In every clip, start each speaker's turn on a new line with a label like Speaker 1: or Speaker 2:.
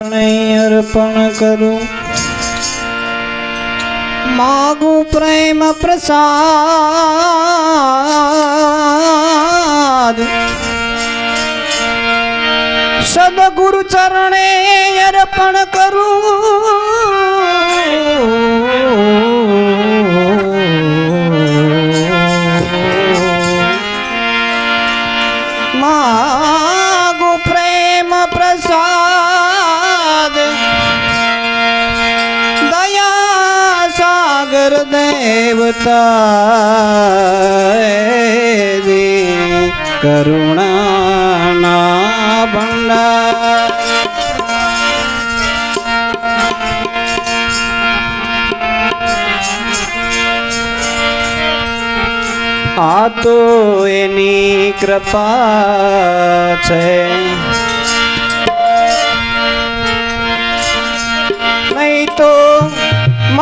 Speaker 1: અર્પણ કરું. માગુ પ્રેમ પ્રસાદ. સદગુરુ ચરણે અર્પણ કરું. માગુ દેવતા કરુણાના ભંડાર. આ તો એની કૃપા છે. નહીં તો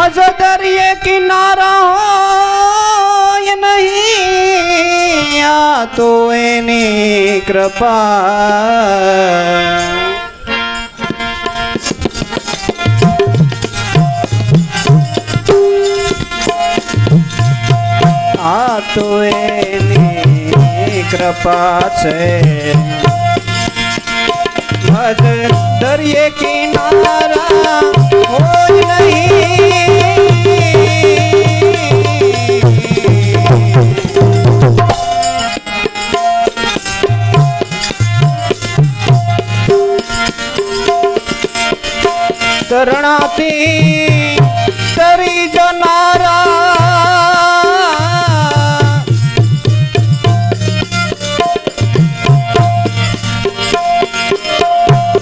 Speaker 1: મજ દરિયે કિનારા હોય નહીં, આ તો એની કૃપા. આ તો એની કૃપા છે. ભજ દરિયે કિનારા તરણાથી તરી જનારા.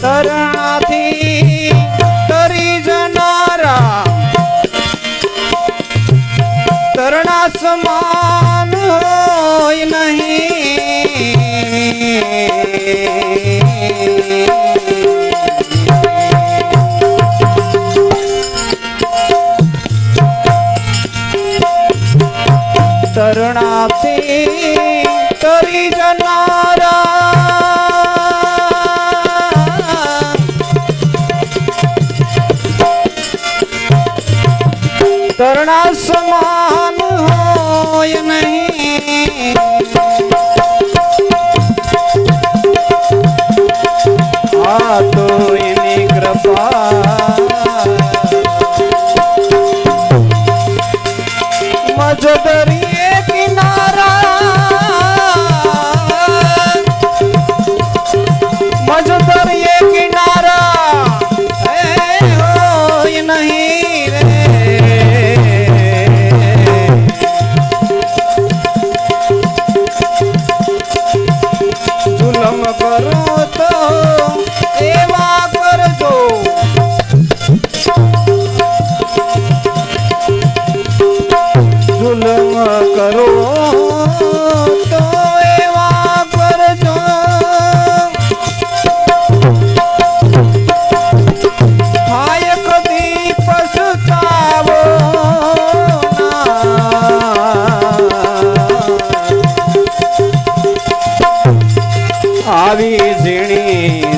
Speaker 1: તરણાથી તરી જનારા. તરણા સમાન તરણા સમાન હોય નહીં.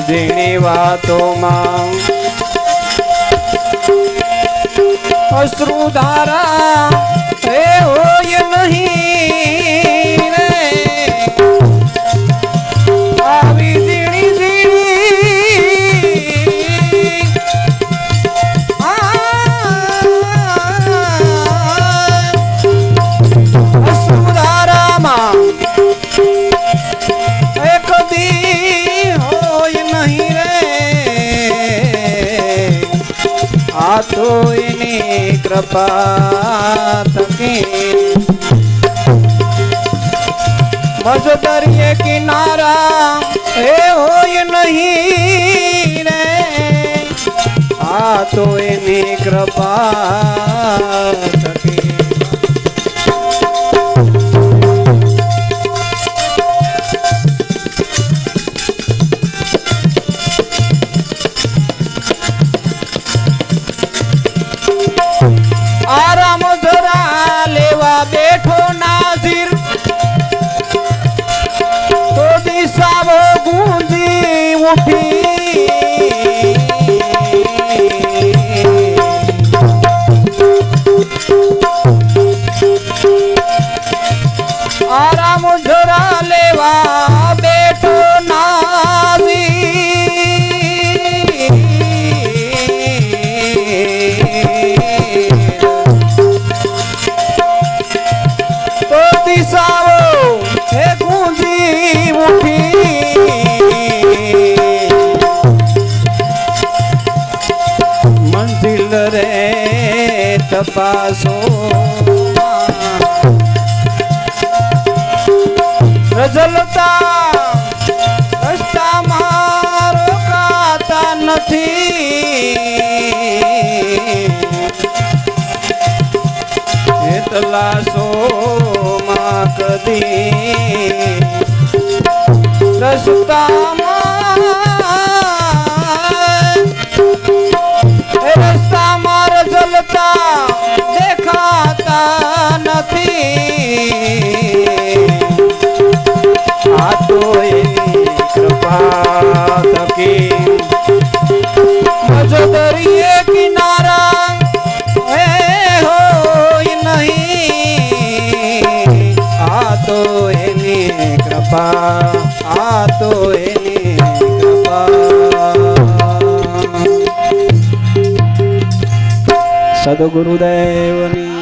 Speaker 1: ઝીણી વાતોમાં. અશ્રુધારા એની કૃપા થકી. મજ દરિયે કિનારા એ હોય નહીં રે. આ તો એની કૃપા તો તપાસો રજલતા રસ્તામાં રોકાતા નથી. એટલા સોમાં કદી રસ્તામાં તો એની કૃપા આ તો એની કૃપા. સદગુરુદેવની